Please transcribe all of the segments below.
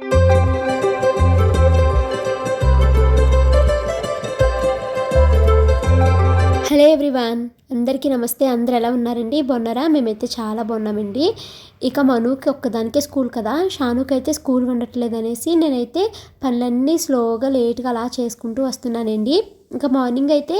Música hello everyone అందరికీ నమస్తే. అందరు ఎలా ఉన్నారండి? బాగున్నారా? మేమైతే చాలా బాగున్నామండి. ఇక మనుకి ఒక్కదానికే స్కూల్ కదా. షానుకి అయితే స్కూల్ ఉండట్లేదు అనేసి నేనైతే పనులన్నీ స్లోగా లేట్గా అలా చేసుకుంటూ వస్తున్నానండి. ఇంకా మార్నింగ్ అయితే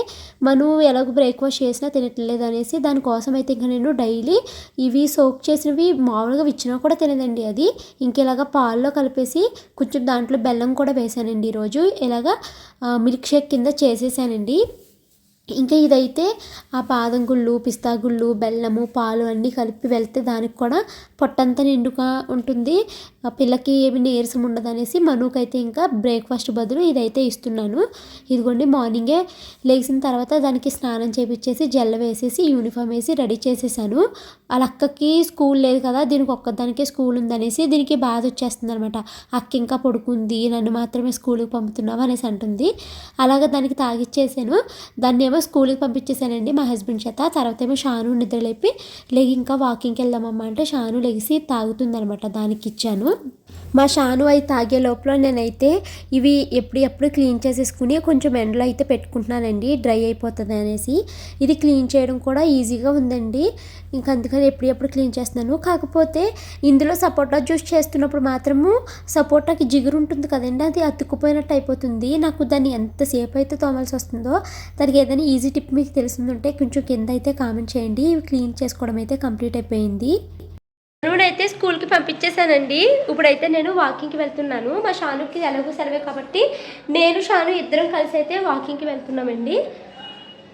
మనం ఎలాగో బ్రేక్ఫాస్ట్ చేసినా తినట్లేదు అనేసి దానికోసం అయితే ఇంకా నేను డైలీ ఇవి సోక్ చేసినవి మామూలుగా విచ్చినా కూడా తినదండి అది. ఇంక పాల్లో కలిపేసి కొంచెం దాంట్లో బెల్లం కూడా వేసానండి ఈరోజు. ఇలాగ మిల్క్ షేక్ కింద చేసేసానండి. ఇంకా ఇదైతే ఆ బాదం గుళ్ళు పిస్తా గుళ్ళు బెల్లము పాలు అన్నీ కలిపి వెళ్తే దానికి కూడా పొట్టంతా నిండుగా ఉంటుంది. ఆ పిల్లకి ఏమి నీరసం ఉండదు అనేసి మనుకైతే ఇంకా బ్రేక్ఫాస్ట్ బదులు ఇదైతే ఇస్తున్నాను. ఇదిగోండి మార్నింగే లేచిన తర్వాత దానికి స్నానం చేపించేసి జల్ల వేసేసి యూనిఫామ్ వేసి రెడీ చేసేసాను. వాళ్ళ అక్కకి స్కూల్ లేదు కదా దీనికి ఒక్కదానికే స్కూల్ ఉందనేసి దీనికి బాధ వచ్చేస్తుంది అనమాట అక్క ఇంకా పడుకుంది నన్ను మాత్రమే స్కూల్కి పంపుతున్నావు అనేసి అంటుంది. అలాగే దానికి తాగిచ్చేసాను. దాన్ని ఏమో స్కూల్కి పంపించేసానండి మా హస్బెండ్ చేత. తర్వాత ఏమో షాను నిద్రలేపి లేగి ఇంకా వాకింగ్కి వెళ్దామమ్మా అంటే షాను లెగిసి తాగుతుందనమాట దానికి ఇచ్చాను. మా షాను అయి తాగే లోపల నేనైతే ఇవి ఎప్పుడు ఎప్పుడు క్లీన్ చేసేసుకుని కొంచెం ఎండలో అయితే పెట్టుకుంటున్నానండి డ్రై అయిపోతుంది అనేసి. ఇది క్లీన్ చేయడం కూడా ఈజీగా ఉందండి. ఇంక అందుకని ఎప్పుడు ఎప్పుడు క్లీన్ చేస్తున్నాను. కాకపోతే ఇందులో సపోటా జ్యూస్ చేస్తున్నప్పుడు మాత్రము సపోటాకి జిగురు ఉంటుంది కదండి అది అతుక్కుపోయినట్టు అయిపోతుంది. నాకు దాన్ని ఎంతసేపు అయితే తోమాల్సి వస్తుందో దానికి ఏదైనా ఈజీ టిప్ మీకు తెలిసిందంటే కొంచెం కింద అయితే కామెంట్ చేయండి. ఇవి క్లీన్ చేసుకోవడం అయితే కంప్లీట్ అయిపోయింది. అయితే స్కూల్కి పంపించేశానండి ఇప్పుడైతే నేను వాకింగ్కి వెళ్తున్నాను. మా షానుకి ఎలాగో సెలవే కాబట్టి నేను షాను ఇద్దరం కలిసి అయితే వాకింగ్కి వెళ్తున్నామండి.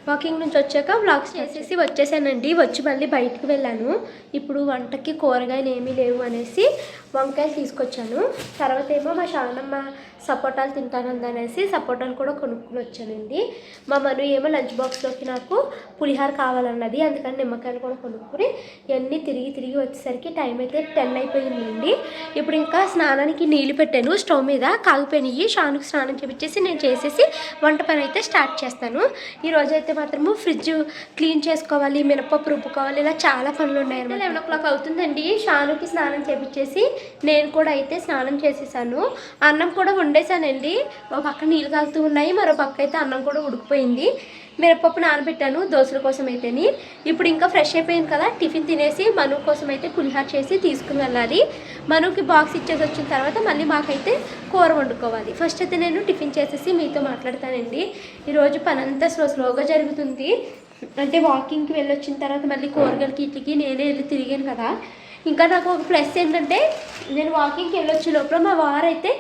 వాకింగ్ నుంచి వచ్చాక వ్లాగ్స్ చేసేసి వచ్చేసానండి. వచ్చి మళ్ళీ బయటికి వెళ్ళాను. ఇప్పుడు వంటకి కూరగాయలు ఏమీ లేవు అనేసి వంకాయలు తీసుకొచ్చాను. తర్వాత ఏమో మా శానమ్మ సపోటాలు తింటానంది అనేసి సపోటాలు కూడా కొనుక్కుని వచ్చానండి. మా మను ఏమో లంచ్ బాక్స్లోకి నాకు పులిహార కావాలన్నది అందుకని నిమ్మకాయలు కూడా కొనుక్కుని ఇవన్నీ తిరిగి తిరిగి వచ్చేసరికి టైం అయితే టెన్ అయిపోయిందండి. ఇప్పుడు ఇంకా స్నానానికి నీళ్ళు పెట్టాను స్టవ్ మీద. కాగిపోయినాయి షానుకు స్నానం చేపించేసి నేను చేసేసి వంట పని అయితే స్టార్ట్ చేస్తాను. ఈరోజు అయితే అయితే మాత్రము ఫ్రిడ్జ్ క్లీన్ చేసుకోవాలి మినపప్పు రుబ్బుకోవాలి ఇలా చాలా పనులు ఉన్నాయి అనమాట లెవెన్ ఓ క్లాక్ అవుతుందండి. షానుకి స్నానం చేపించేసి నేను కూడా అయితే స్నానం చేసేసాను. అన్నం కూడా వండేసానండి. ఒక పక్క నీళ్ళు కాగుతూ ఉన్నాయి మరో పక్క అయితే అన్నం కూడా ఉడికిపోయింది. మిరపప్పు నానబెట్టాను దోశల కోసం అయితేని ఇప్పుడు ఇంకా ఫ్రెష్ అయిపోయింది కదా టిఫిన్ తినేసి మను కోసం అయితే పులిహార చేసి తీసుకుని వెళ్ళాలి. మనుకి బాక్స్ ఇచ్చేసి వచ్చిన తర్వాత మళ్ళీ మాకైతే కూర వండుకోవాలి. ఫస్ట్ అయితే నేను టిఫిన్ చేసేసి మీతో మాట్లాడతానండి. ఈరోజు పని అంతా స్లో స్లోగా జరుగుతుంది. అంటే వాకింగ్కి వెళ్ళొచ్చిన తర్వాత మళ్ళీ కూరగాయలకి ఇట్లకి నేనే వెళ్ళి తిరిగాను కదా. ఇంకా నాకు ఒక ప్లస్ ఏంటంటే నేను వాకింగ్కి వెళ్ళొచ్చే లోపల మా వారైతే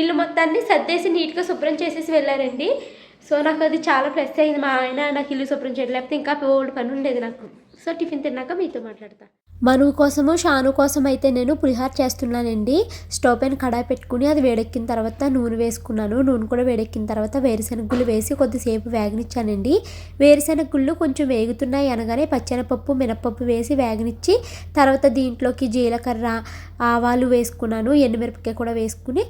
ఇల్లు మొత్తాన్ని సర్దేసి నీట్గా శుభ్రం చేసేసి వెళ్ళారండి. సో నాకు అది చాలా ప్లస్ అయింది మా ఆయన నాకు ఇల్లు శుభ్రం చేయడం లేకపోతే ఇంకా ఓల్డ్ పని ఉండేది నాకు. సో టిఫిన్ తిన్నాక మీతో మాట్లాడతా. మను కోసము షాను కోసం అయితే నేను పులిహార చేస్తున్నానండి. స్టవ్ పైన కడాయి పెట్టుకుని అది వేడెక్కిన తర్వాత నూనె వేసుకున్నాను. నూనె కూడా వేడెక్కిన తర్వాత వేరుశెనగుళ్ళు వేసి కొద్దిసేపు వేగనిచ్చానండి. వేరుశెనగ గుళ్ళు కొంచెం వేగుతున్నాయి అనగానే పచ్చెనపప్పు మినపప్పు వేసి వేగనిచ్చి తర్వాత దీంట్లోకి జీలకర్ర ఆవాలు వేసుకున్నాను. ఎండుమిరపకాయ కూడా వేసుకుని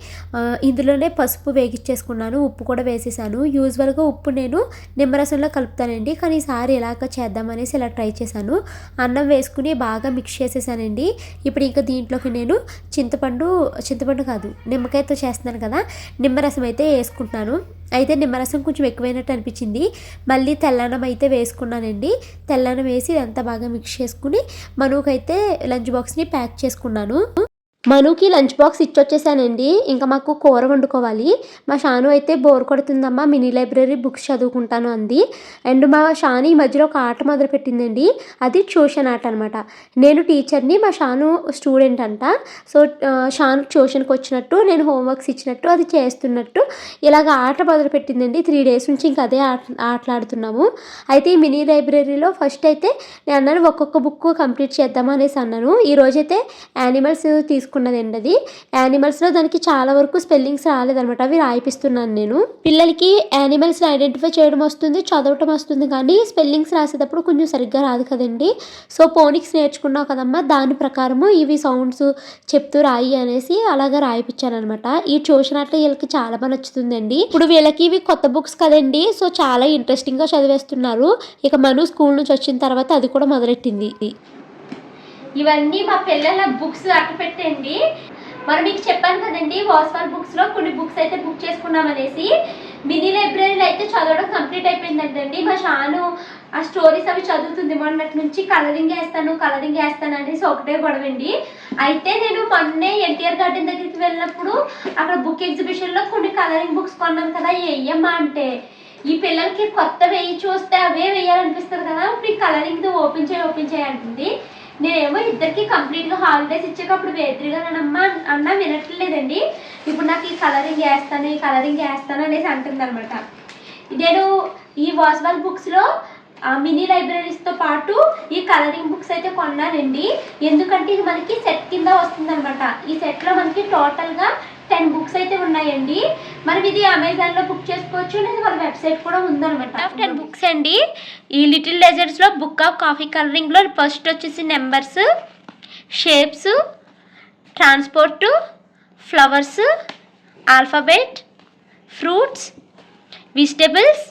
ఇందులోనే పసుపు వేగిచ్చేసుకున్నాను. ఉప్పు కూడా వేసేసాను. యూజువల్గా ఉప్పు నేను నిమ్మరసంలో కలుపుతానండి. కానీ ఈసారి ఇలాగ చేద్దామనేసి ఇలా ట్రై చేశాను. అన్నం వేసుకుని బాగా మిక్స్ చేసేసానండి. ఇప్పుడు ఇంకా దీంట్లోకి నేను చింతపండు చింతపండు కాదు నిమ్మకాయతో చేస్తున్నాను కదా నిమ్మరసం అయితే వేసుకుంటున్నాను. అయితే నిమ్మరసం కొంచెం ఎక్కువైనట్టు అనిపించింది. మళ్ళీ తెల్లన్నం అయితే వేసుకున్నానండి. తెల్లన్నం వేసి ఇదంతా బాగా మిక్స్ చేసుకుని మనకైతే లంచ్ బాక్స్ని ప్యాక్ చేసుకున్నాను. మనుకి లంచ్ బాక్స్ ఇచ్చొచ్చేసానండి. ఇంకా మాకు కూర వండుకోవాలి. మా షాను అయితే బోర్ కొడుతుందమ్మా. మినీ లైబ్రరీ బుక్స్ చదువుకుంటాను అంది. అండ్ మా షాను ఈ మధ్యలో ఒక ఆట మొదలు పెట్టిందండి. అది ట్యూషన్ ఆట అనమాట నేను టీచర్ని మా షాను స్టూడెంట్ అంట. సో షాను ట్యూషన్కి వచ్చినట్టు నేను హోంవర్క్స్ ఇచ్చినట్టు అది చేస్తున్నట్టు ఇలాగ ఆట మొదలు పెట్టిందండి. త్రీ డేస్ నుంచి ఇంకా అదే ఆట ఆటలాడుతున్నాము. అయితే ఈ మినీ లైబ్రరీలో ఫస్ట్ అయితే నేను అన్నాను ఒక్కొక్క బుక్ కంప్లీట్ చేద్దామనేసి అన్నాను. ఈరోజైతే యానిమల్స్ రోజైతే యానిమల్స్ అండి అది యానిమల్స్లో దానికి చాలా వరకు స్పెల్లింగ్స్ రాలేదనమాట అవి రాయిపిస్తున్నాను నేను. పిల్లలకి యానిమల్స్ని ఐడెంటిఫై చేయడం వస్తుంది చదవటం వస్తుంది కానీ స్పెల్లింగ్స్ రాసేటప్పుడు కొంచెం సరిగ్గా రాదు కదండి. సో పోనిక్స్ నేర్చుకున్నావు కదమ్మా దాని ప్రకారము ఇవి సౌండ్స్ చెప్తూ రాయి అనేసి అలాగా రాయిపించానమాట ఈ ట్యూషన్ అట్లా వీళ్ళకి చాలా బాగా నచ్చుతుందండి. ఇప్పుడు వీళ్ళకి ఇవి కొత్త బుక్స్ కదండి సో చాలా ఇంట్రెస్టింగ్గా చదివేస్తున్నారు. ఇక మను స్కూల్ నుంచి వచ్చిన తర్వాత అది కూడా మొదలెట్టింది. ఇవన్నీ మా పిల్లల బుక్స్ అట్టు పెట్టండి. మరి మీకు చెప్పాను కదండి వాస్వాల్ బుక్స్లో కొన్ని బుక్స్ అయితే బుక్ చేసుకున్నాం అనేసి. మినీ లైబ్రరీలో అయితే చదవడం కంప్లీట్ అయిపోయిందంటండి. మా షాను ఆ స్టోరీస్ అవి చదువుతుంది మొన్నటి నుంచి. కలరింగ్ వేస్తాను కలరింగ్ వేస్తాను అనేసి ఒకటే గొడవండి అయితే నేను మొన్నే ఎన్టీఆర్ గార్డెన్ దగ్గరికి వెళ్ళినప్పుడు అక్కడ బుక్ ఎగ్జిబిషన్లో కొన్ని కలరింగ్ బుక్స్ కొన్నాను కదా వెయ్యమ్మా అంటే. ఈ పిల్లలకి కొత్త వేయి చూస్తే అవే వేయాలనిపిస్తుంది కదా ఇప్పుడు ఈ కలరింగ్ ఓపెన్ చేయి ఓపెన్ చేయి అంటుంది. నేనేమో ఇద్దరికి కంప్లీట్గా హాలిడేస్ ఇచ్చాక అప్పుడు వేద్రిగానమ్మా అన్నా వినట్లేదండి. ఇప్పుడు నాకు ఈ కలరింగ్ వేస్తాను ఈ కలరింగ్ వేస్తాను అనేసి అంటుంది అనమాట నేను ఈ వాస్వాల్ బుక్స్లో మినీ లైబ్రరీస్తో పాటు ఈ కలరింగ్ బుక్స్ అయితే కొన్నానండి. ఎందుకంటే ఇది మనకి సెట్ కింద వస్తుందన్నమాట. ఈ సెట్లో మనకి టోటల్గా టెన్ బుక్స్ అయితే ఉన్నాయండి. మనం ఇది అమెజాన్లో బుక్ చేసుకోవచ్చు లేదా మన వెబ్సైట్ కూడా ఉందనమాట టెన్ బుక్స్ అండి. ఈ లిటిల్ డెజర్ట్స్లో బుక్ ఆఫ్ కాఫీ కలరింగ్లో ఫస్ట్ వచ్చేసి numbers shapes transport flowers alphabet fruits vegetables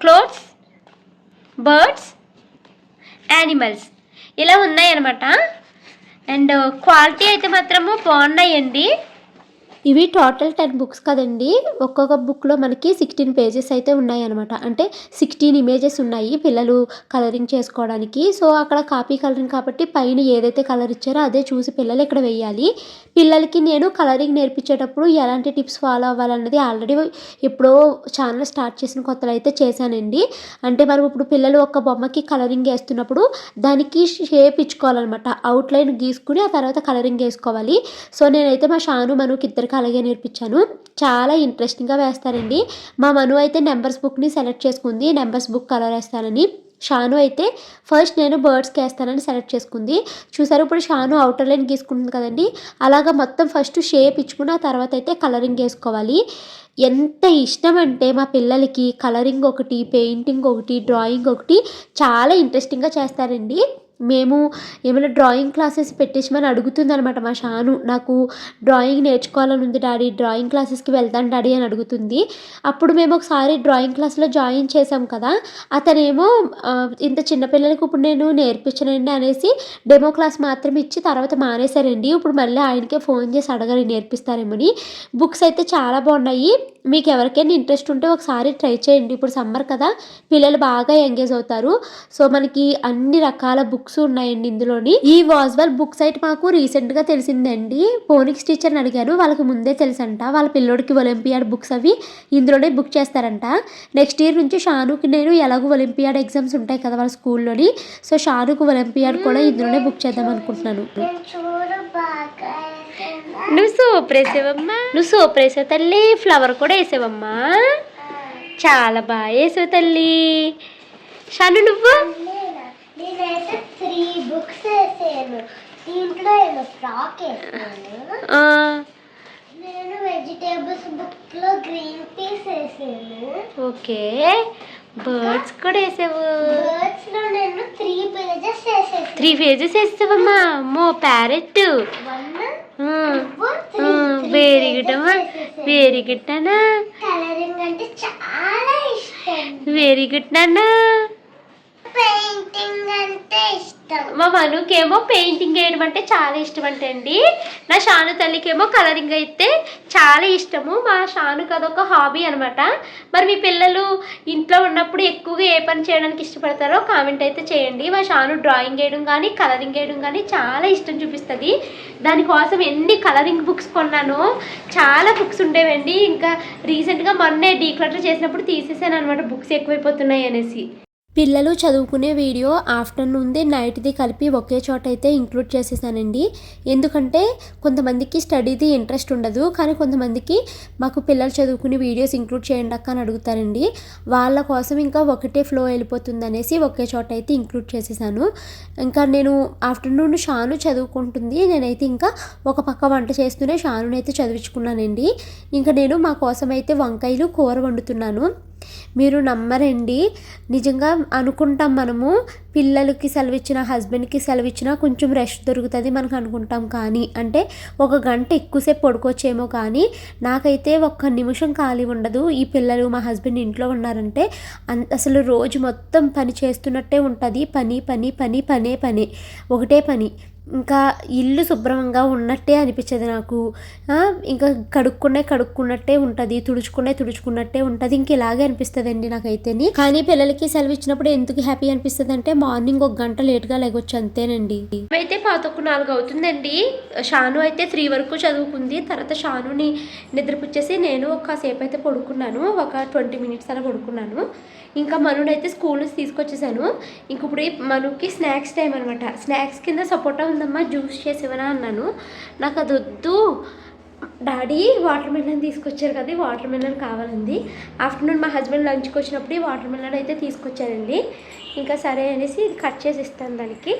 clothes birds animals ఇలా ఉన్నాయన్నమాట. అండ్ క్వాలిటీ అయితే మాత్రము బాగున్నాయండి. ఇవి టోటల్ టెన్ బుక్స్ కదండి. ఒక్కొక్క బుక్లో మనకి సిక్స్టీన్ పేజెస్ అయితే ఉన్నాయి అనమాట అంటే సిక్స్టీన్ ఇమేజెస్ ఉన్నాయి పిల్లలు కలరింగ్ చేసుకోవడానికి. సో అక్కడ కాపీ కలరింగ్ కాబట్టి పైన ఏదైతే కలర్ ఇచ్చారో అదే చూసి పిల్లలు ఇక్కడ వేయాలి. పిల్లలకి నేను కలరింగ్ నేర్పించేటప్పుడు ఎలాంటి టిప్స్ ఫాలో అవ్వాలన్నది ఆల్రెడీ ఎప్పుడో ఛానల్ స్టార్ట్ చేసిన కొత్తలో అయితే చేశానండి. అంటే మనం ఇప్పుడు పిల్లలు ఒక బొమ్మకి కలరింగ్ వేస్తున్నప్పుడు దానికి షేప్ ఇచ్చుకోవాలన్నమాట. అవుట్లైన్ గీసుకుని ఆ తర్వాత కలరింగ్ వేసుకోవాలి. సో నేనైతే మా షాను మనకి ఇద్దరికి అలాగే నేర్పించాను. చాలా ఇంట్రెస్టింగ్గా వేస్తారండి. మా మను అయితే నెంబర్స్ బుక్ని సెలెక్ట్ చేసుకుంది. నెంబర్స్ బుక్ కలర్ వేస్తానని. షాను అయితే ఫస్ట్ నేను బర్డ్స్కి వేస్తానని సెలెక్ట్ చేసుకుంది. చూసారు ఇప్పుడు షాను అవుటర్ లైన్ గీసుకుంటుంది కదండి. అలాగా మొత్తం ఫస్ట్ షేప్ ఇచ్చుకున్న తర్వాత అయితే కలరింగ్ వేసుకోవాలి. ఎంత ఇష్టం అంటే మా పిల్లలకి కలరింగ్ ఒకటి పెయింటింగ్ ఒకటి డ్రాయింగ్ ఒకటి చాలా ఇంట్రెస్టింగ్గా చేస్తారండి. మేము ఏమైనా డ్రాయింగ్ క్లాసెస్ పెట్టేసమని అడుగుతుంది అనమాట మా షాను. నాకు డ్రాయింగ్ నేర్చుకోవాలని ఉంది డాడీ డ్రాయింగ్ క్లాసెస్కి వెళ్తాను డాడీ అని అడుగుతుంది. అప్పుడు మేము ఒకసారి డ్రాయింగ్ క్లాస్లో జాయిన్ చేసాం కదా అతనేమో ఇంత చిన్నపిల్లలకి ఇప్పుడు నేను నేర్పించనండి అనేసి డెమో క్లాస్ మాత్రం ఇచ్చి తర్వాత మానేశారండి. ఇప్పుడు మళ్ళీ ఆయనకే ఫోన్ చేసి అడగాలి నేర్పిస్తారేమని. బుక్స్ అయితే చాలా బాగున్నాయి. మీకు ఎవరికైనా ఇంట్రెస్ట్ ఉంటే ఒకసారి ట్రై చేయండి. ఇప్పుడు సమ్మర్ కదా పిల్లలు బాగా ఎంగేజ్ అవుతారు. సో మనకి అన్ని రకాల బుక్స్ ఉన్నాయండి ఇందులోని. ఈ వాజ్వల్ బుక్ సైట్ మాకు రీసెంట్గా తెలిసిందండి. ఫోనిక్స్ టీచర్ని అడిగాను. వాళ్ళకి ముందే తెలుసంట. వాళ్ళ పిల్లోడికి ఒలింపియాడ్ బుక్స్ అవి ఇందులోనే బుక్ చేస్తారంట. నెక్స్ట్ ఇయర్ నుంచి షానుకి నేను ఎలాగో ఒలింపియాడ్ ఎగ్జామ్స్ ఉంటాయి కదా వాళ్ళ స్కూల్లోని. సో షానుకు ఒలింపియాడ్ కూడా ఇందులోనే బుక్ చేద్దాం అనుకుంటున్నాను? నువ్వు సూపర్ వేసావమ్మా. నువ్వు సూపర్ వేసావు తల్లి. ఫ్లవర్ కూడా వేసావమ్మా. చాలా బాగా వేసావు తల్లి. షాను నువ్వు? నేనైతే త్రీ బుక్స్ వేసాను. దీంట్లో ఫ్రాక్ వేసాను. నేను వెజిటేబుల్స్ బుక్లో గ్రీన్ పీస్ వేసాను. ఓకే. బర్డ్స్ కూడా వేసావు. బర్డ్స్లో నేను త్రీ పేజెస్ వేసేసాను. త్రీ పేజెస్ వేసావమ్మా అమ్మో ప్యారెట్ వెరీ గుడ్ అమ్మా వెరీ గుడ్ కలరింగ్ అంటే చాలా ఇష్టం. వెరీ గుడ్ నాన్న పెయింటింగ్ అంటే ఇష్టం. మా మనుకేమో పెయింటింగ్ వేయడం అంటే చాలా ఇష్టం అంటే అండి నా షాను తల్లికేమో కలరింగ్ అయితే చాలా ఇష్టము. మా షానుకి అదొక హాబీ అనమాట మరి మీ పిల్లలు ఇంట్లో ఉన్నప్పుడు ఎక్కువగా ఏ పని చేయడానికి ఇష్టపడతారో కామెంట్ అయితే చేయండి. మా షాను డ్రాయింగ్ వేయడం కానీ కలరింగ్ వేయడం కానీ చాలా ఇష్టం చూపిస్తుంది. దానికోసం ఎన్ని కలరింగ్ బుక్స్ కొన్నానో చాలా బుక్స్ ఉండేవండి. ఇంకా రీసెంట్గా మొన్నే డీక్లటర్ చేసినప్పుడు తీసేసాను అనమాట బుక్స్ ఎక్కువైపోతున్నాయి అనేసి. పిల్లలు చదువుకునే వీడియో ఆఫ్టర్నూన్ది నైట్ది కలిపి ఒకే చోట అయితే ఇంక్లూడ్ చేసేసానండి. ఎందుకంటే కొంతమందికి స్టడీది ఇంట్రెస్ట్ ఉండదు. కానీ కొంతమందికి మాకు పిల్లలు చదువుకునే వీడియోస్ ఇంక్లూడ్ చేయండి అక్క అని అడుగుతారండి. వాళ్ళ కోసం ఇంకా ఒకటే ఫ్లో వెళ్ళిపోతుంది అనేసి ఒకే చోట అయితే ఇంక్లూడ్ చేసేసాను. ఇంకా నేను ఆఫ్టర్నూన్ షాను చదువుకుంటుంది. నేనైతే ఇంకా ఒక పక్క వంట చేస్తూనే షానునైతే చదివించుకున్నానండి. ఇంకా నేను మా కోసం అయితే వంకాయలు కూర వండుతున్నాను. మీరు నమ్మరండి. నిజంగా అనుకుంటాం మనము పిల్లలకి సెలవిచ్చిన హస్బెండ్కి సెలవిచ్చినా కొంచెం రెస్ట్ దొరుకుతుంది మనకు అనుకుంటాం కానీ. అంటే ఒక గంట ఎక్కువసేపు పడుకోవచ్చేమో కానీ నాకైతే ఒక్క నిమిషం ఖాళీ ఉండదు. ఈ పిల్లలు మా హస్బెండ్ ఇంట్లో ఉన్నారంటే అసలు రోజు మొత్తం పని చేస్తున్నట్టే ఉంటుంది. పని పని పని పనే పని. ఒకటే పని. ఇంకా ఇల్లు శుభ్రంగా ఉన్నట్టే అనిపించేది నాకు. ఇంకా కడుక్కునే కడుక్కున్నట్టే ఉంటుంది తుడుచుకునే తుడుచుకున్నట్టే ఉంటుంది. ఇంక ఇలాగే అనిపిస్తుంది అండి నాకైతేని. కానీ పిల్లలకి సెలవు ఇచ్చినప్పుడు ఎందుకు హ్యాపీ అనిపిస్తుంది అంటే మార్నింగ్ ఒక గంట లేట్గా లేగొచ్చు అంతేనండి. అయితే పాతొక్క నాలుగు అవుతుందండి షాను అయితే త్రీ వరకు చదువుకుంది. తర్వాత షానుని నిద్రపుచ్చేసి నేను ఒక సేపు అయితే పడుకున్నాను. ఒక ట్వంటీ మినిట్స్ అలా పడుకున్నాను. ఇంకా మనుని స్కూల్ నుంచి తీసుకొచ్చేసాను. ఇంక ఇప్పుడు మనుకి స్నాక్స్ టైం అనమాట స్నాక్స్ కింద సపోటా ఉందమ్మా జ్యూస్ చేసేవనా అన్నాను. నాకు అది వద్దు డాడీ వాటర్ మిలన్ తీసుకొచ్చారు కదా వాటర్ మిలన్ కావాలండి ఆఫ్టర్నూన్ మా హస్బెండ్ లంచ్కి వచ్చినప్పుడు వాటర్ మిలన్ అయితే తీసుకొచ్చారండి. ఇంకా సరే అనేసి ఇది కట్ చేసి ఇస్తాను దానికి.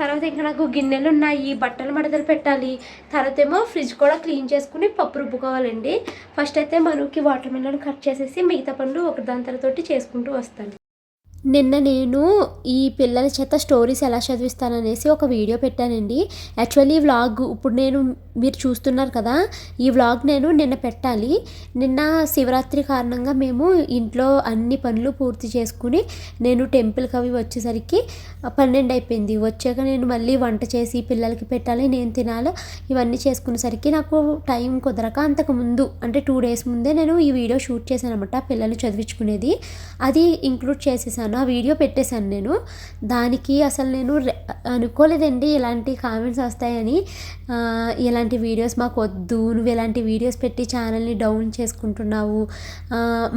తర్వాత ఇంకా నాకు గిన్నెలు ఉన్నాయి బట్టలు మడతలు పెట్టాలి. తర్వాత ఏమో ఫ్రిడ్జ్ కూడా క్లీన్ చేసుకుని పప్పు రుబ్బుకోవాలండి. ఫస్ట్ అయితే మనకి వాటర్ మిలన్ కట్ చేసేసి మిగతా పనులు ఒక దాని చేసుకుంటూ వస్తాను. నిన్న నేను ఈ పిల్లల చేత స్టోరీస్ ఎలా చదివిస్తాననేసి ఒక వీడియో పెట్టానండి. యాక్చువల్లీ ఈ వ్లాగ్ ఇప్పుడు నేను మీరు చూస్తున్నారు కదా ఈ వ్లాగ్ నేను నిన్న పెట్టాలి. నిన్న శివరాత్రి కారణంగా మేము ఇంట్లో అన్ని పనులు పూర్తి చేసుకుని నేను టెంపుల్కి అవి వచ్చేసరికి పన్నెండు అయిపోయింది. వచ్చాక నేను మళ్ళీ వంట చేసి పిల్లలకి పెట్టాలి నేను తినాలి ఇవన్నీ చేసుకునేసరికి నాకు టైం కుదరక అంతకుముందు అంటే టూ డేస్ ముందే నేను ఈ వీడియో షూట్ చేశాను అనమాట పిల్లల్ని చదివించుకునేది. అది ఇంక్లూడ్ చేసేసాను. ఆ వీడియో పెట్టేశాను నేను. దానికి అసలు నేను అనుకోలేదండి ఇలాంటి కామెంట్స్ వస్తాయని. ఇలాంటి వీడియోస్ మాకు వద్దు. నువ్వు ఇలాంటి వీడియోస్ పెట్టి ఛానల్ని డౌన్ చేసుకుంటున్నావు.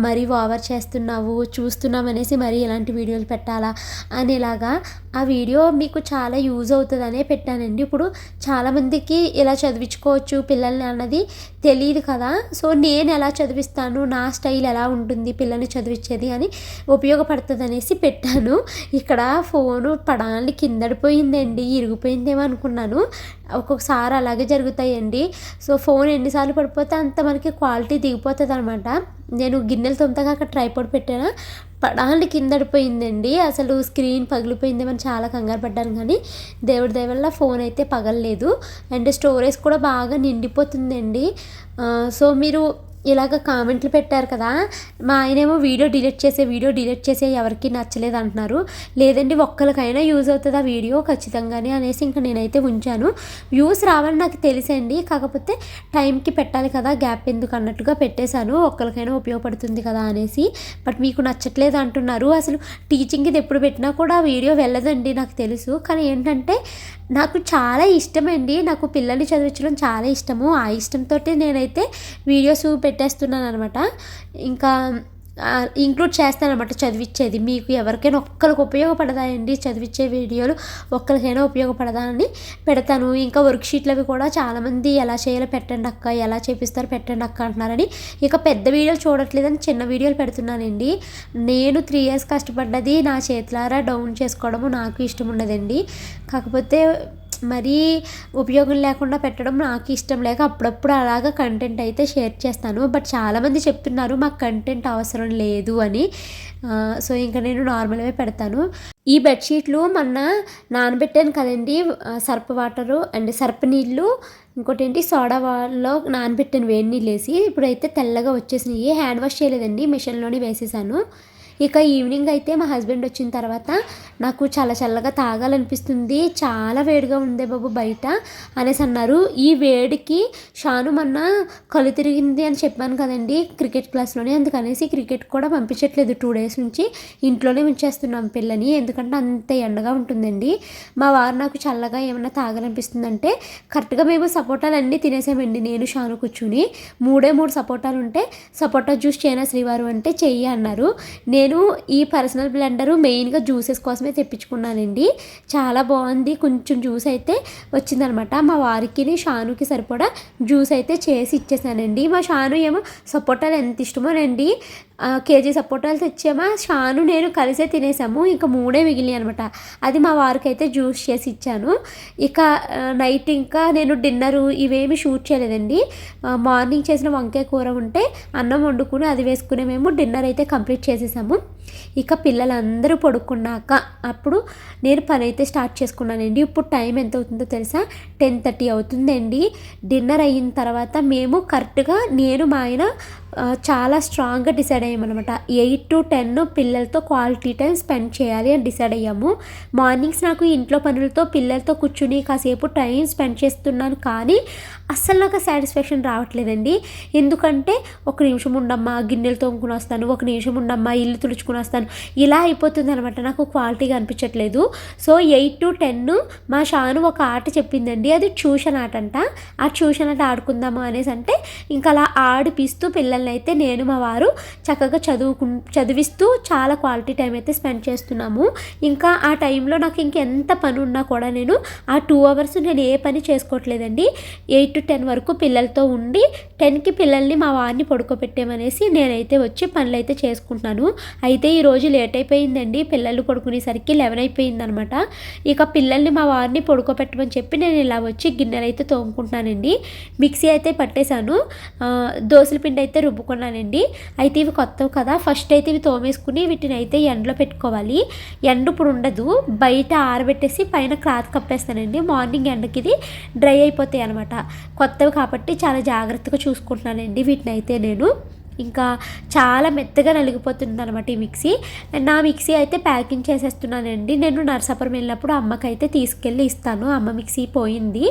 మరీ ఓవర్ చేస్తున్నావు. చూస్తున్నాం అనేసి మరీ ఇలాంటి వీడియోలు పెట్టాలా అనేలాగా ఆ వీడియో మీకు చాలా యూజ్ అవుతుందనే పెట్టానండి. ఇప్పుడు చాలామందికి ఇలా చదివించుకోవచ్చు పిల్లల్ని అన్నది తెలియదు కదా. సో నేను ఎలా చదివిస్తాను? నా స్టైల్ ఎలా ఉంటుంది పిల్లల్ని చదివించేది అని ఉపయోగపడుతుంది అనేసి పెట్టాను. ఇక్కడ ఫోను పడాలి కిందడిపోయిందండి ఇరిగిపోయిందేమో అనుకున్నాను. ఒక్కొక్కసారి అలాగే జరుగుతాయండి. సో ఫోన్ ఎన్నిసార్లు పడిపోతే అంత మనకి క్వాలిటీ దిగిపోతుంది అనమాట నేను గిన్నెలు తొంతగా అక్కడ ట్రైపోర్డ్ పెట్టాను. పడాలి కిందడిపోయిందండి అసలు స్క్రీన్ పగిలిపోయిందేమని చాలా కంగారు పడ్డాను కానీ దేవుడి దయవల్ల ఫోన్ అయితే పగలలేదు. అండ్ స్టోరేజ్ కూడా బాగా నిండిపోతుందండి. సో మీరు ఇలాగ కామెంట్లు పెట్టారు కదా మా ఆయనేమో వీడియో డిలీట్ చేసే వీడియో డిలీట్ చేసే ఎవరికి నచ్చలేదు అంటున్నారు. లేదండి ఒక్కరికైనా యూజ్ అవుతుంది ఆ వీడియో? ఖచ్చితంగానే అనేసి ఇంకా నేనైతే ఉంచాను. వ్యూస్ రావని నాకు తెలిసండి. కాకపోతే టైంకి పెట్టాలి కదా గ్యాప్ ఎందుకు అన్నట్టుగా పెట్టేశాను. ఒక్కరికైనా ఉపయోగపడుతుంది కదా అనేసి. బట్ మీకు నచ్చట్లేదు అంటున్నారు. అసలు టీచింగ్ ఇది ఎప్పుడు పెట్టినా కూడా ఆ వీడియో వెళ్ళదండి నాకు తెలుసు. కానీ ఏంటంటే నాకు చాలా ఇష్టమండి. నాకు పిల్లల్ని చదివించడం చాలా ఇష్టము. ఆ ఇష్టంతో నేనైతే వీడియోస్ పెట్టేస్తున్నాను అనమాట ఇంకా ఇంక్లూడ్ చేస్తానమాట చదివించేది మీకు ఎవరికైనా ఒక్కరికి ఉపయోగపడతాయండి చదివించే వీడియోలు ఒక్కరికైనా ఉపయోగపడదానని పెడతాను. ఇంకా వర్క్షీట్లు అవి కూడా చాలామంది ఎలా చేయాలో పెట్టండి అక్క ఎలా చేపిస్తారు పెట్టండి అక్క అంటున్నారని ఇక పెద్ద వీడియోలు చూడట్లేదని చిన్న వీడియోలు పెడుతున్నానండి. నేను త్రీ ఇయర్స్ కష్టపడ్డది నా చేతులారా డౌన్ చేసుకోవడము నాకు ఇష్టం ఉండదండి. కాకపోతే మరీ ఉపయోగం లేకుండా పెట్టడం నాకు ఇష్టం లేక అప్పుడప్పుడు అలాగ కంటెంట్ అయితే షేర్ చేస్తాను. బట్ చాలామంది చెప్తున్నారు మాకు కంటెంట్ అవసరం లేదు అని. సో ఇంకా నేను నార్మల్గా పెడతాను. ఈ బెడ్షీట్లు మొన్న నానబెట్టాను కదండి సర్ప్ సర్ప వాటరు అండ్ సర్ప నీళ్ళు. ఇంకోటి ఏంటి సోడా వాల్లో నానబెట్టాను వేడి నీళ్ళు వేసి. ఇప్పుడైతే తెల్లగా వచ్చేసినాయి. హ్యాండ్ వాష్ చేయలేదండి మిషన్లోనే వేసేసాను. ఇక ఈవినింగ్ అయితే మా హస్బెండ్ వచ్చిన తర్వాత నాకు చాలా చల్లగా తాగాలనిపిస్తుంది. చాలా వేడిగా ఉందే బాబు బయట అనేసి అన్నారు. ఈ వేడికి షాను మొన్న కళ్ళు తిరిగింది అని చెప్పాను కదండి క్రికెట్ క్లాస్లోనే. అందుకనేసి క్రికెట్ కూడా పంపించట్లేదు. టూ డేస్ నుంచి ఇంట్లోనే ఉంచేస్తున్నాం పిల్లని. ఎందుకంటే అంత ఎండగా ఉంటుందండి. మా వారు నాకు చల్లగా ఏమైనా తాగాలనిపిస్తుందంటే కరెక్ట్గా మేము సపోటాలు అన్నీ తినేసామండి. నేను షాను కూర్చుని మూడే మూడు సపోటాలు ఉంటే సపోటా జ్యూస్ చేయనా శ్రీవారు అంటే చెయ్యి అన్నారు. నేను నేను ఈ పర్సనల్ బ్లెండరు మెయిన్గా జ్యూసెస్ కోసమే తెప్పించుకున్నానండి. చాలా బాగుంది. కొంచెం జ్యూస్ అయితే వచ్చిందనమాట. మా వారికి షానుకి సరిపడా జ్యూస్ అయితే చేసి ఇచ్చేసానండి. మా షాను ఏమో సపోటాలు ఎంత ఇష్టమోనండి. కేజీ సపోటాలు తెచ్చామా? షాను నేను కలిసే తినేసాము. ఇంకా మూడే మిగిలినాయి అనమాట అది మా వారికి అయితే జ్యూస్ చేసి ఇచ్చాను. ఇక నైట్ ఇంకా నేను డిన్నరు ఇవేమి షూట్ చేయలేదండి. మార్నింగ్ చేసిన వంకాయ కూర ఉంటే అన్నం వండుకుని అది వేసుకునే మేము డిన్నర్ అయితే కంప్లీట్ చేసేసాము. ఇక పిల్లలందరూ పడుకున్నాక అప్పుడు నేను పని అయితే స్టార్ట్ చేసుకున్నానండి. ఇప్పుడు టైం ఎంత అవుతుందో తెలుసా? టెన్ థర్టీ అవుతుందండి. డిన్నర్ అయిన తర్వాత మేము కరెక్ట్గా నేను మా ఆయన చాలా స్ట్రాంగ్గా డిసైడ్ అయ్యామన్నమాట. ఎయిట్ టు టెన్ పిల్లలతో క్వాలిటీ టైం స్పెండ్ చేయాలి అని డిసైడ్ అయ్యాము. మార్నింగ్స్ నాకు ఇంట్లో పనులతో పిల్లలతో కూర్చుని కాసేపు టైం స్పెండ్ చేస్తున్నాను. కానీ అస్సలు నాకు సాటిస్ఫాక్షన్ రావట్లేదండి. ఎందుకంటే ఒక నిమిషం ఉండమ్మా గిన్నెలు తోముకుని వస్తాను ఒక నిమిషం ఉండమ్మా ఇల్లు తుడుచుకుని వస్తాను. ఇలా అయిపోతుంది అనమాట నాకు క్వాలిటీగా అనిపించట్లేదు సో ఎయిట్ టు టెన్ మా షాను ఒక ఆట చెప్పిందండి. అది ట్యూషన్ ఆట అంట ఆ ట్యూషన్ ఆట ఆడుకుందామా అనేసి అంటే ఇంకా అలా ఆడిపిస్తూ పిల్లల్ని అయితే నేను మా వారు చక్కగా చదువుకు చదివిస్తూ చాలా క్వాలిటీ టైం అయితే స్పెండ్ చేస్తున్నాము. ఇంకా ఆ టైంలో నాకు ఇంకెంత పని ఉన్నా కూడా నేను ఆ టూ అవర్స్ నేను ఏ పని చేసుకోవట్లేదండి. ఎయిట్ టు టెన్ వరకు పిల్లలతో ఉండి టెన్కి పిల్లల్ని మా వారిని పడుకోబెట్టామనేసి నేనైతే వచ్చి పనులు అయితే చేసుకుంటున్నాను. అయితే ఈరోజు లేట్ అయిపోయిందండి. పిల్లలు పడుకునేసరికి లెవెన్ అయిపోయిందనమాట. ఇక పిల్లల్ని మా వారిని పడుకోబెట్టమని చెప్పి నేను ఇలా వచ్చి గిన్నెలు అయితే తోముకుంటున్నానండి. మిక్సీ అయితే పట్టేశాను. దోశల దోసల పిండి అయితే రుబ్బుకున్నానండి. అయితే ఇవి కొత్తవి కదా. ఫస్ట్ అయితే ఇవి తోమేసుకుని వీటిని అయితే ఎండలో పెట్టుకోవాలి. ఎండ ఇప్పుడు ఉండదు. బయట ఆరబెట్టేసి పైన క్లాత్ కప్పేస్తానండి. మార్నింగ్ ఎండకి ఇది డ్రై అయిపోతాయి అనమాట. కొత్తవి కాబట్టి చాలా జాగ్రత్తగా చూసుకుంటున్నానండి వీటిని అయితే నేను. ఇంకా చాలా మెత్తగా నలిగిపోతుంది అనమాట ఈ మిక్సీ. నా మిక్సీ అయితే ప్యాకింగ్ చేసేస్తున్నానండి. నేను నర్సాపురం వెళ్ళినప్పుడు అమ్మకైతే తీసుకెళ్ళి ఇస్తాను. అమ్మ మిక్సీ పోయింది.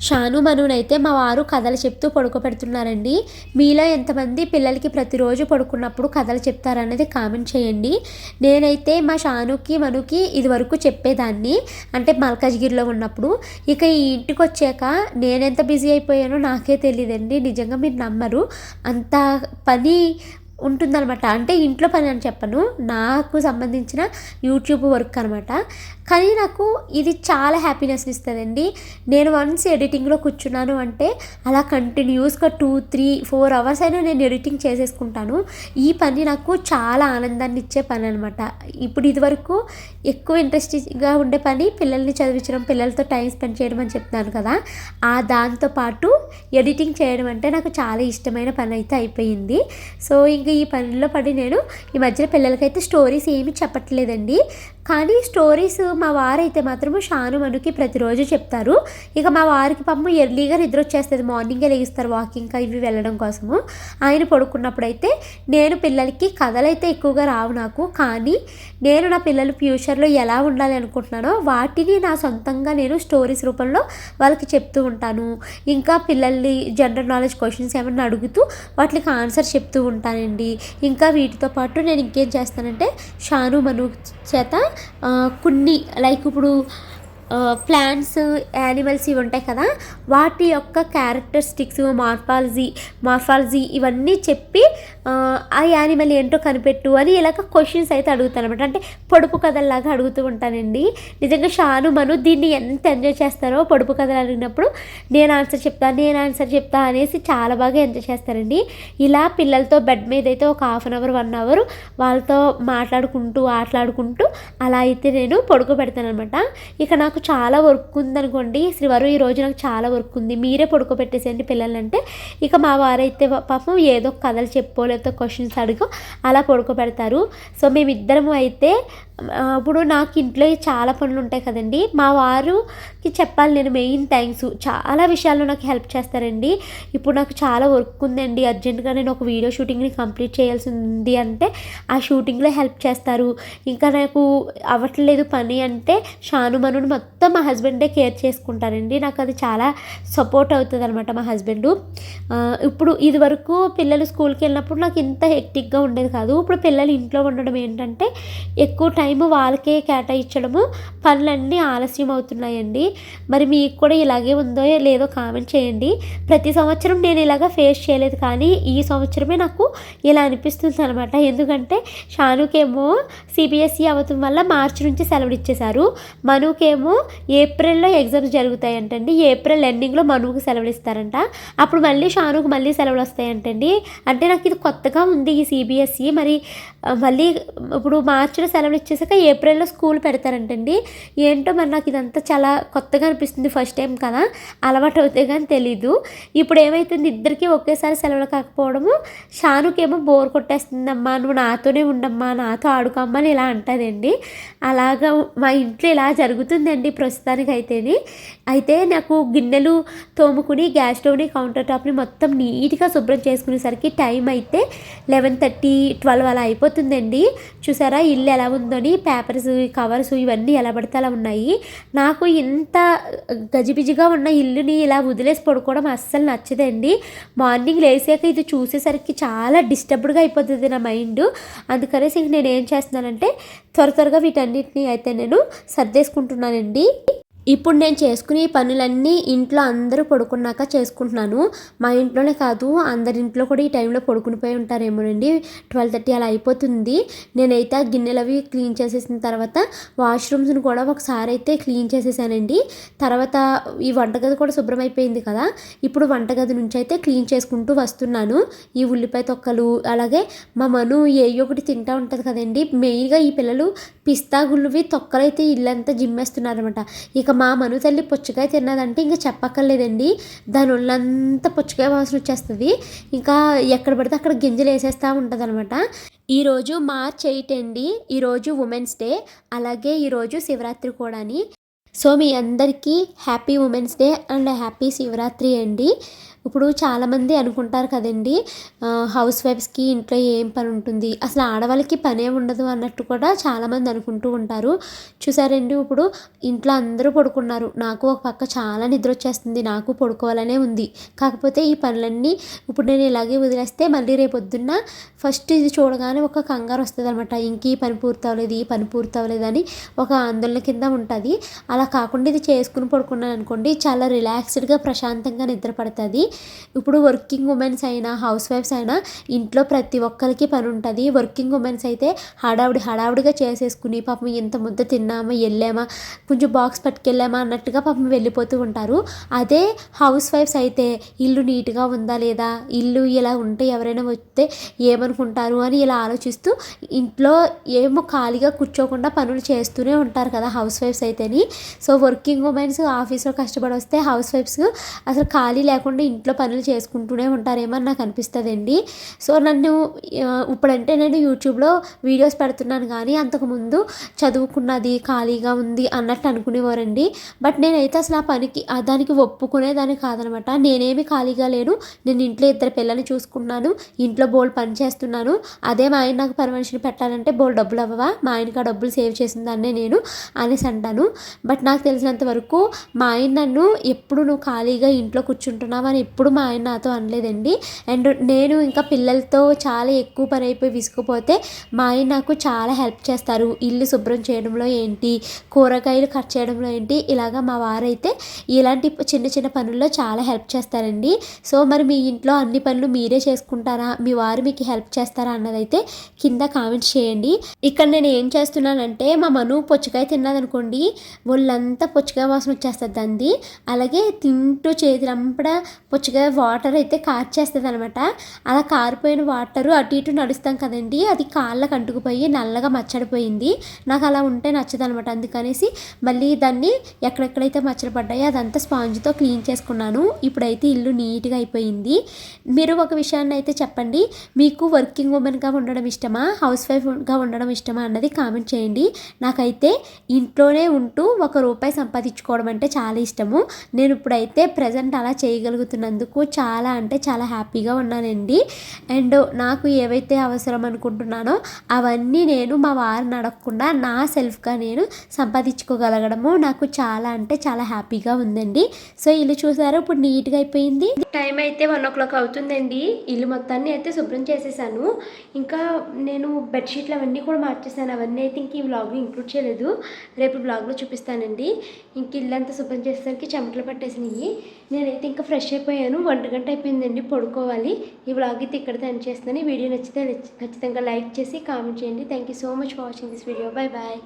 షాను మనునైతే మా వారు కథలు చెప్తూ పడుకోబెడుతున్నారండి. మీలో ఎంతమంది పిల్లలకి ప్రతిరోజు పడుకున్నప్పుడు కథలు చెప్తారనేది కామెంట్ చేయండి. నేనైతే మా షానుకి మనుకి ఇదివరకు చెప్పేదాన్ని. అంటే మల్కాజ్గిరిలో ఉన్నప్పుడు. ఇక ఈ ఇంటికి వచ్చాక నేనెంత బిజీ అయిపోయానో నాకే తెలియదండి నిజంగా మీరు నమ్మరు. అంత పని ఉంటుందన్నమాట. అంటే ఇంట్లో పని అని చెప్పను. నాకు సంబంధించిన యూట్యూబ్ వర్క్ అనమాట కానీ నాకు ఇది చాలా హ్యాపీనెస్ ఇస్తుందండి. నేను వన్స్ ఎడిటింగ్లో కూర్చున్నాను అంటే అలా కంటిన్యూస్గా టూ త్రీ ఫోర్ అవర్స్ అయినా నేను ఎడిటింగ్ చేసేసుకుంటాను. ఈ పని నాకు చాలా ఆనందాన్ని ఇచ్చే పని అనమాట ఇప్పుడు ఇదివరకు ఎక్కువ ఇంట్రెస్టింగ్గా ఉండే పని పిల్లల్ని చదివించడం పిల్లలతో టైం స్పెండ్ చేయడం అని చెప్తాను కదా. ఆ దాంతోపాటు ఎడిటింగ్ చేయడం అంటే నాకు చాలా ఇష్టమైన పని అయితే అయిపోయింది. సో ఇంక ఈ పనిలో పడి నేను ఈ మధ్యన పిల్లలకైతే స్టోరీస్ ఏమీ చెప్పట్లేదండి. కానీ స్టోరీస్ మా వారైతే మాత్రము షాను మనుకి ప్రతిరోజు చెప్తారు. ఇక మా వారికి పాపం ఎర్లీగా నిద్ర వచ్చేస్తుంది. మార్నింగే లెగిస్తారు వాకింగ్ ఇవి వెళ్ళడం కోసము. ఆయన పడుకున్నప్పుడు అయితే నేను పిల్లలకి కథలు అయితే ఎక్కువగా రావు నాకు. కానీ నేను నా పిల్లలు ఫ్యూచర్లో ఎలా ఉండాలి అనుకుంటున్నానో వాటిని నా సొంతంగా నేను స్టోరీస్ రూపంలో వాళ్ళకి చెప్తూ ఉంటాను. ఇంకా పిల్లల్ని జనరల్ నాలెడ్జ్ క్వశ్చన్స్ ఏమైనా అడుగుతూ వాటికి ఆన్సర్ చెప్తూ ఉంటానండి. ఇంకా వీటితో పాటు నేను ఇంకేం చేస్తానంటే షాను మను చేత కొన్ని లైక్ ఇప్పుడు ప్లాంట్స్ యానిమల్స్ ఇవి ఉంటాయి కదా వాటి యొక్క క్యారెక్టరిస్టిక్స్ మార్ఫాలజీ మార్ఫాలజీ ఇవన్నీ చెప్పి ఆ, యానిమల్ ఏంటో కనిపెట్టు అని ఇలాగ క్వశ్చన్స్ అయితే అడుగుతాను అనమాట అంటే పొడుపు కథల్లాగా అడుగుతూ ఉంటానండి. నిజంగా షాను మను దీన్ని ఎంత ఎంజాయ్ చేస్తారో పొడుపు కథలు అడిగినప్పుడు నేను ఆన్సర్ చెప్తా నేను ఆన్సర్ చెప్తా అనేసి చాలా బాగా ఎంజాయ్ చేస్తారండి. ఇలా పిల్లలతో బెడ్ మీద అయితే ఒక half an hour one hour వాళ్ళతో మాట్లాడుకుంటూ ఆటలాడుకుంటూ అలా అయితే నేను పొడుకు అనమాట ఇక నాకు చాలా వర్క్ ఉందనుకోండి శ్రీవారు ఈ రోజు నాకు చాలా వర్క్ ఉంది మీరే పడుకోబెట్టేసేయండి పిల్లలంటే ఇక మా వారైతే పాపం ఏదో కథలు చెప్పుకోలేదు లేకపోతే క్వశ్చన్స్ అడుగు. అలా పడుకోబెడతారు. సో మేమిద్దరము అయితే అప్పుడు నాకు ఇంట్లో చాలా పనులు ఉంటాయి కదండి. మా వారుకి చెప్పాలి నేను మెయిన్ థ్యాంక్స్. చాలా విషయాల్లో నాకు హెల్ప్ చేస్తారండి. ఇప్పుడు నాకు చాలా వర్క్ ఉందండి. అర్జెంటుగా నేను ఒక వీడియో షూటింగ్ని కంప్లీట్ చేయాల్సి ఉంది అంటే ఆ షూటింగ్లో హెల్ప్ చేస్తారు. ఇంకా నాకు అవ్వట్లేదు పని అంటే షాను మనుని మొత్తం మా హస్బెండే కేర్ చేసుకుంటారండి. నాకు అది చాలా సపోర్ట్ అవుతుంది అనమాట మా హస్బెండ్. ఇప్పుడు ఇది వరకు పిల్లలు స్కూల్కి వెళ్ళినప్పుడు నాకు ఇంత హెక్టిక్గా ఉండేది కాదు. ఇప్పుడు పిల్లలు ఇంట్లో ఉండడం ఏంటంటే ఎక్కువ టైం వాళ్ళకే కేటాయించడము పనులన్నీ ఆలస్యం అవుతున్నాయండి. మరి మీకు కూడా ఇలాగే ఉందో లేదో కామెంట్ చేయండి. ప్రతి సంవత్సరం నేను ఇలాగ ఫేస్ చేయలేదు కానీ ఈ సంవత్సరమే నాకు ఇలా అనిపిస్తుంది అనమాట ఎందుకంటే షానుకేమో సిబిఎస్ఈ అవ్వటం వల్ల మార్చి నుంచి సెలవులు ఇచ్చేశారు. మనుకేమో ఏప్రిల్లో ఎగ్జామ్స్ జరుగుతాయంటండి. ఏప్రిల్ ఎండింగ్లో మనువుకి సెలవులు ఇస్తారంట. అప్పుడు మళ్ళీ షానుకు మళ్ళీ సెలవులు వస్తాయంటండి. అంటే నాకు ఇది కొత్తగా ఉంది ఈ సిబిఎస్ఈ మరి మళ్ళీ ఇప్పుడు మార్చిలో సెలవులు ఇచ్చే వచ్చేసాక ఏప్రిల్లో స్కూల్ పెడతారంటండి. ఏంటో మరి నాకు ఇదంతా చాలా కొత్తగా అనిపిస్తుంది ఫస్ట్ టైం కదా. అలవాటు అవుతే కానీ తెలీదు. ఇప్పుడు ఏమైతుంది? ఇద్దరికి ఒకేసారి సెలవులు కాకపోవడము. షానుకేమో బోర్ కొట్టేస్తుందమ్మా నువ్వు నాతోనే ఉండమ్మా నాతో ఆడుకోమ్మా అని ఇలా అంటుందండి. అలాగా మా ఇంట్లో ఇలా జరుగుతుందండి ప్రస్తుతానికి అయితేని అయితే నాకు గిన్నెలు తోముకుని గ్యాస్ స్టవ్ని కౌంటర్ టాప్ని మొత్తం నీట్గా శుభ్రం చేసుకునేసరికి టైం అయితే లెవెన్ థర్టీ ట్వెల్వ్ అలా అయిపోతుందండి. చూసారా ఇల్లు ఎలా ఉందని పేపర్స్ కవర్స్ ఇవన్నీ ఎలా పడితే అలా ఉన్నాయి. నాకు ఇంత గజిబిజిగా ఉన్న ఇల్లుని ఇలా వదిలేసి పడుకోవడం అస్సలు నచ్చదండి. మార్నింగ్ లేసాక ఇది చూసేసరికి చాలా డిస్టర్బ్డ్గా అయిపోతుంది నా మైండ్. అందుకనేసి ఇంక నేను ఏం చేస్తున్నానంటే త్వర త్వరగా వీటన్నిటిని అయితే నేను సర్దేసుకుంటున్నానండి. ఇప్పుడు నేను చేసుకునే ఈ పనులన్నీ ఇంట్లో అందరూ పడుకున్నాక చేసుకుంటున్నాను. మా ఇంట్లోనే కాదు అందరి ఇంట్లో కూడా ఈ టైంలో పడుకునిపోయి ఉంటారేమోనండి. ట్వెల్వ్ థర్టీ అలా అయిపోతుంది. నేనైతే ఆ గిన్నెలు అవి క్లీన్ చేసేసిన తర్వాత వాష్రూమ్స్ని కూడా ఒకసారి అయితే క్లీన్ చేసేసానండి. తర్వాత ఈ వంటగది కూడా శుభ్రం అయిపోయింది కదా. ఇప్పుడు వంటగది నుంచి అయితే క్లీన్ చేసుకుంటూ వస్తున్నాను. ఈ ఉల్లిపాయ తొక్కలు అలాగే మా మను ఏ ఒకటి తింటూ ఉంటుంది కదండి. మెయిన్గా ఈ పిల్లలు పిస్తా గుళ్ళువి తొక్కలైతే ఇల్లంతా జిమ్మేస్తున్నారనమాట ఇక మా మను తల్లి పుచ్చకాయ తిన్నదంటే ఇంకా చెప్పక్కర్లేదండి. దాని ఒళ్ళంతా పుచ్చకాయ వాసన వచ్చేస్తుంది. ఇంకా ఎక్కడ పడితే అక్కడ గింజలు వేసేస్తూ ఉంటుంది అనమాట ఈరోజు మార్చ్ ఎయిట్ అండి. ఈరోజు ఉమెన్స్ డే. అలాగే ఈరోజు శివరాత్రి కూడాని. సో మీ అందరికీ happy women's day and happy Shivaratri అండి. ఇప్పుడు చాలామంది అనుకుంటారు కదండి హౌస్ వైఫ్స్కి ఇంట్లో ఏం పని ఉంటుంది? అసలు ఆడవాళ్ళకి పనే ఉండదు అన్నట్టు కూడా చాలామంది అనుకుంటూ ఉంటారు. చూసారండి ఇప్పుడు ఇంట్లో అందరూ పడుకున్నారు. నాకు ఒక పక్క చాలా నిద్ర వచ్చేస్తుంది నాకు పడుకోవాలనే ఉంది. కాకపోతే ఈ పనులన్నీ ఇప్పుడు నేను ఇలాగే వదిలేస్తే మళ్ళీ రేపు పొద్దున్న ఫస్ట్ ఇది చూడగానే ఒక కంగారు వస్తుంది అనమాట ఇంక ఈ పని పూర్తవలేదు ఈ పని పూర్తి అని ఒక ఆందోళన కింద ఉంటుంది. అలా కాకుండా ఇది చేసుకుని పడుకున్నాను అనుకోండి చాలా రిలాక్స్డ్గా ప్రశాంతంగా నిద్ర పడుతుంది. ఇప్పుడు వర్కింగ్ ఉమెన్స్ అయినా హౌస్ వైఫ్స్ అయినా ఇంట్లో ప్రతి ఒక్కరికి పని ఉంటుంది. వర్కింగ్ ఉమెన్స్ అయితే హడావుడి హడావుడిగా చేసేసుకుని పాపం ఇంత ముద్ద తిన్నామా వెళ్ళామా కొంచెం బాక్స్ పట్టుకెళ్ళామా అన్నట్టుగా పాపం వెళ్ళిపోతూ ఉంటారు. అదే హౌస్ వైఫ్స్ అయితే ఇల్లు నీట్గా ఉందా లేదా ఇల్లు ఇలా ఉంటే ఎవరైనా వస్తే ఏమనుకుంటారు అని ఇలా ఆలోచిస్తూ ఇంట్లో ఏమో ఖాళీగా కూర్చోకుండా పనులు చేస్తూనే ఉంటారు కదా హౌస్ వైఫ్స్ అయితేని. సో వర్కింగ్ ఉమెన్స్ ఆఫీస్లో కష్టపడి వస్తే హౌస్ వైఫ్స్ అసలు ఖాళీ లేకుండా ఇంట్లో పనులు చేసుకుంటూనే ఉంటారేమో అని నాకు అనిపిస్తుందండి. సో నన్ను ఇప్పుడంటే నేను యూట్యూబ్లో వీడియోస్ పెడుతున్నాను కానీ అంతకుముందు చదువుకున్నది ఖాళీగా ఉంది అన్నట్టు అనుకునేవారండి. బట్ నేనైతే అసలు ఆ పనికి దానికి ఒప్పుకునేదాన్ని కాదనమాట. నేనేమి ఖాళీగా లేను. నేను ఇంట్లో ఇద్దరు పిల్లల్ని చూసుకున్నాను. ఇంట్లో బోల్ పని చేస్తున్నాను. అదే మా ఆయన నాకు పర్మిషన్ పెట్టాలంటే బోల్ డబ్బులు అవ్వవా? మా ఆయనకి ఆ డబ్బులు సేవ్ చేసిన దాన్నే నేను అనేసి అంటాను. బట్ నాకు తెలిసినంత వరకు మా ఆయన నన్ను ఎప్పుడు నువ్వు ఖాళీగా ఇంట్లో కూర్చుంటున్నావు అని ఎప్పుడు మా ఆయన నాతో అనలేదండి. అండ్ నేను ఇంకా పిల్లలతో చాలా ఎక్కువ పని అయిపోయి విసుకుపోతే మా ఆయన నాకు చాలా హెల్ప్ చేస్తారు. ఇల్లు శుభ్రం చేయడంలో ఏంటి? కూరగాయలు కట్ చేయడంలో ఏంటి? ఇలాగా మా వారైతే ఇలాంటి చిన్న చిన్న పనుల్లో చాలా హెల్ప్ చేస్తారండి. సో మరి మీ ఇంట్లో అన్ని పనులు మీరే చేసుకుంటారా? మీ వారు మీకు హెల్ప్ చేస్తారా అన్నదైతే కింద కామెంట్స్ చేయండి. ఇక్కడ నేను ఏం చేస్తున్నానంటే మా మను పుచ్చకాయ తిన్నదనుకోండి. ఒళ్ళంతా పుచ్చకాయ వాసన వచ్చేస్తుంది దాన్ని అలాగే తింటూ చేతులంపడ కొద్దిగా వాటర్ అయితే కార్చేస్తుంది అనమాట అలా కారిపోయిన వాటరు అటు ఇటు నడుస్తాం కదండి అది కాళ్ళకు అంటుకుపోయి నల్లగా మచ్చడిపోయింది. నాకు అలా ఉంటే నచ్చదు అనమాట అందుకనేసి మళ్ళీ దాన్ని ఎక్కడెక్కడైతే మచ్చలు పడ్డాయో అదంతా స్పాంజ్తో క్లీన్ చేసుకున్నాను. ఇప్పుడైతే ఇల్లు నీట్గా అయిపోయింది. మీరు ఒక విషయాన్ని అయితే చెప్పండి. మీకు వర్కింగ్ ఉమెన్గా ఉండడం ఇష్టమా? హౌస్ వైఫ్గా ఉండడం ఇష్టమా అన్నది కామెంట్ చేయండి. నాకైతే ఇంట్లోనే ఉంటూ ఒక రూపాయి సంపాదించుకోవడం అంటే చాలా ఇష్టము. నేను ఇప్పుడైతే ప్రజెంట్ అలా చేయగలుగుతున్నాను. చేయగలుగుతున్నందుకు చాలా అంటే చాలా హ్యాపీగా ఉన్నానండి. అండ్ నాకు ఏవైతే అవసరం అనుకుంటున్నానో అవన్నీ నేను మా వారిని అడగకుండా నా సెల్ఫ్గా నేను సంపాదించుకోగలగడము నాకు చాలా అంటే చాలా హ్యాపీగా ఉందండి. సో ఇల్లు చూసారు ఇప్పుడు నీట్గా అయిపోయింది. టైం అయితే వన్ ఓ క్లాక్ అవుతుందండి. ఇల్లు మొత్తాన్ని అయితే శుభ్రం చేసేసాను. ఇంకా నేను బెడ్షీట్లు అవన్నీ కూడా మార్చేసాను. అవన్నీ అయితే ఇంక ఈ బ్లాగ్లో ఇంక్లూడ్ చేయలేదు. రేపు బ్లాగ్లో చూపిస్తానండి. ఇంక ఇల్లంతా శుభ్రం చేసేసరికి చెమటలు పట్టేసినాయి. నేనైతే ఇంకా ఫ్రెష్ అయిపోయాను అయిపోయాను. ఒంటి గంట అయిపోయిందండి. పడుకోవాలి. ఈ బ్లాగ్ అయితే ఇక్కడ తను చేస్తాను ఈ వీడియో నచ్చితే ఖచ్చితంగా లైక్ చేసి కామెంట్ చేయండి. Thank you so much for watching this video bye bye